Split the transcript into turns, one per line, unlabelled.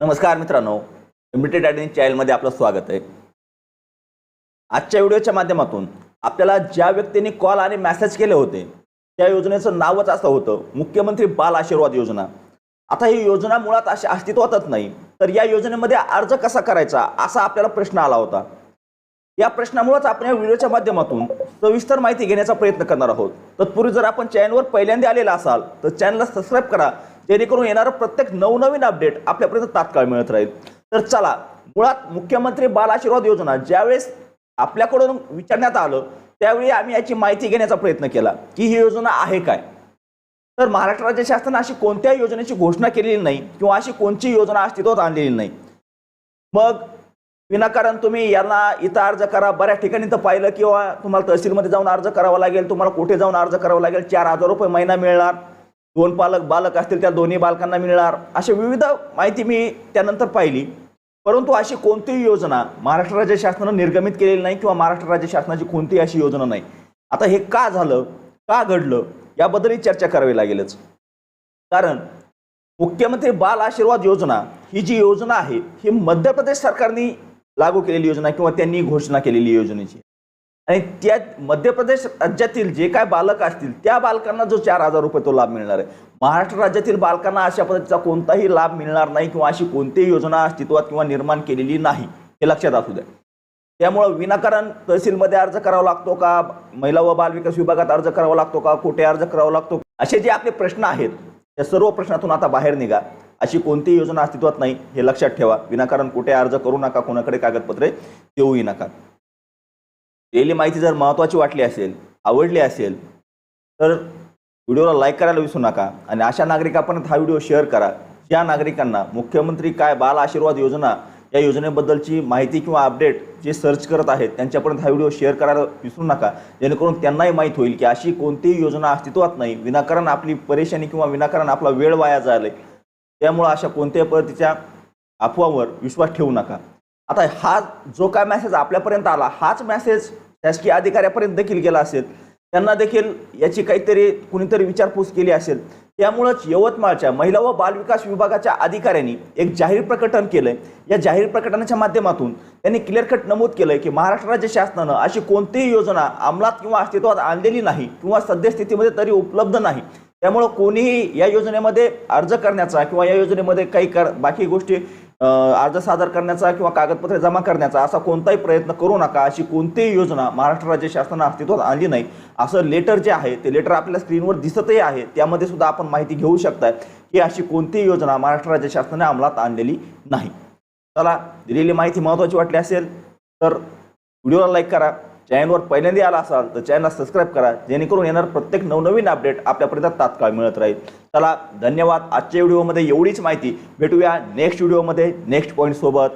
नमस्कार मित्रांनो लिमिटेड ॲडनी चॅनलमध्ये आपलं स्वागत आहे. आजच्या व्हिडिओच्या माध्यमातून आपल्याला ज्या व्यक्तींनी कॉल आणि मेसेज केले होते त्या योजनेचं नावच असं होतं मुख्यमंत्री बाल आशीर्वाद योजना. आता ही योजना मुळात अशी अस्तित्वातच नाही तर या योजनेमध्ये अर्ज कसा करायचा असा आपल्याला प्रश्न आला होता. या प्रश्नामुळेच आपण या व्हिडिओच्या माध्यमातून सविस्तर माहिती घेण्याचा प्रयत्न करणार आहोत. तत्पूर्वी जर आपण चॅनलवर पहिल्यांदा आलेला असाल तर चॅनलला सबस्क्राईब करा जेणेकरून येणारं प्रत्येक नवनवीन अपडेट आपल्यापर्यंत तात्काळ मिळत राहील. तर चला मुळात मुख्यमंत्री बाल आशीर्वाद योजना ज्यावेळेस आपल्याकडून विचारण्यात आलं त्यावेळी आम्ही याची माहिती घेण्याचा प्रयत्न केला की ही योजना आहे काय? तर महाराष्ट्र राज्य शासनाने अशी कोणत्याही योजनेची घोषणा केलेली नाही किंवा अशी कोणची योजना अस्तित्वात आणलेली नाही. मग विनाकारण तुम्ही यांना इथं अर्ज करा बऱ्याच ठिकाणी तर पाहिलं किंवा तुम्हाला तहसीलमध्ये जाऊन अर्ज करावा लागेल तुम्हाला कुठे जाऊन अर्ज करावा लागेल चार हजार रुपये महिना मिळणार. दोन पालक बालक असतील त्या दोन्ही बालकांना मिळणार. अशी विविध माहिती मी त्यानंतर पाहिली. परंतु अशी कोणतीही योजना महाराष्ट्र राज्य शासनानं निर्गमित केलेली नाही किंवा महाराष्ट्र राज्य शासनाची कोणतीही अशी योजना नाही. आता हे का झालं का घडलं याबद्दलही चर्चा करावी लागेलच. कारण मुख्यमंत्री बाल आशीर्वाद योजना ही जी योजना आहे ही मध्य प्रदेश सरकारने लागू केलेली योजना किंवा त्यांनी घोषणा केलेली योजनेची. आणि त्या मध्य प्रदेश राज्यातील जे काय बालक असतील त्या बालकांना जो चार हजार रुपये तो लाभ मिळणार आहे. महाराष्ट्र राज्यातील बालकांना अशा पद्धतीचा कोणताही लाभ मिळणार नाही किंवा अशी कोणतीही योजना अस्तित्वात किंवा निर्माण केलेली नाही हे लक्षात असू द्या. त्यामुळं विनाकारण तहसीलमध्ये अर्ज करावा लागतो का? महिला व बाल विकास विभागात अर्ज करावा लागतो का? कुठे अर्ज करावा लागतो? असे जे आपले प्रश्न आहेत त्या सर्व प्रश्नातून आता बाहेर निघा. अशी कोणतीही योजना अस्तित्वात नाही हे लक्षात ठेवा. विनाकारण कुठे अर्ज करू नका कोणाकडे कागदपत्रे देऊही नका. दिलेली माहिती जर महत्त्वाची वाटली असेल आवडली असेल तर व्हिडिओला लाईक करायला विसरू नका. आणि अशा नागरिकांपर्यंत हा व्हिडिओ शेअर करा. ज्या नागरिकांना मुख्यमंत्री काय बाल आशीर्वाद योजना या योजनेबद्दलची माहिती किंवा अपडेट जे सर्च करत आहेत त्यांच्यापर्यंत हा व्हिडिओ शेअर करायला विसरू नका. जेणेकरून त्यांनाही माहीत होईल की अशी कोणतीही योजना अस्तित्वात नाही. विनाकारण आपली परेशानी किंवा विनाकारण आपला वेळ वाया जायला त्यामुळं अशा कोणत्याही पद्धतीच्या अफवावर विश्वास ठेवू नका. आता हा जो काय मेसेज आपल्यापर्यंत आला हाच मॅसेज शासकीय अधिकाऱ्यापर्यंत देखील गेला असेल. त्यांना देखील याची काहीतरी कुणीतरी विचारपूस केली असेल. त्यामुळंच यवतमाळच्या महिला व बालविकास विभागाच्या अधिकाऱ्यांनी एक जाहीर प्रकटन केलंय. या जाहीर प्रकटनाच्या माध्यमातून त्यांनी क्लिअर कट नमूद केलंय की महाराष्ट्र राज्य शासनानं अशी कोणतीही योजना अंमलात किंवा अस्तित्वात आणलेली नाही किंवा सद्यस्थितीमध्ये तरी उपलब्ध नाही. त्यामुळं कोणीही या योजनेमध्ये अर्ज करण्याचा किंवा या योजनेमध्ये काही कर बाकी गोष्टी अर्ज सादर करण्याचा किंवा कागदपत्रे जमा करण्याचा असा कोणताही प्रयत्न करू नका अशी कोणतीही योजना महाराष्ट्र राज्य शासनानं अस्तित्वात आणली नाही. असं लेटर जे आहे ते लेटर आपल्या स्क्रीनवर दिसतही आहे. त्यामध्ये सुद्धा आपण माहिती घेऊ शकताय की अशी कोणतीही योजना महाराष्ट्र राज्य शासनाने अंमलात आणलेली नाही. चला दिलेली माहिती महत्त्वाची वाटली असेल तर व्हिडिओला लाईक करा. चॅनलवर पहिल्यांदा आला असाल तर चॅनलला सबस्क्राईब करा जेणेकरून येणार प्रत्येक नवनवीन अपडेट आपल्यापर्यंत तात्काळ मिळत राहील. चला धन्यवाद. आजच्या व्हिडिओमध्ये एवढीच माहिती. भेटूया नेक्स्ट व्हिडिओमध्ये नेक्स्ट पॉईंटसोबत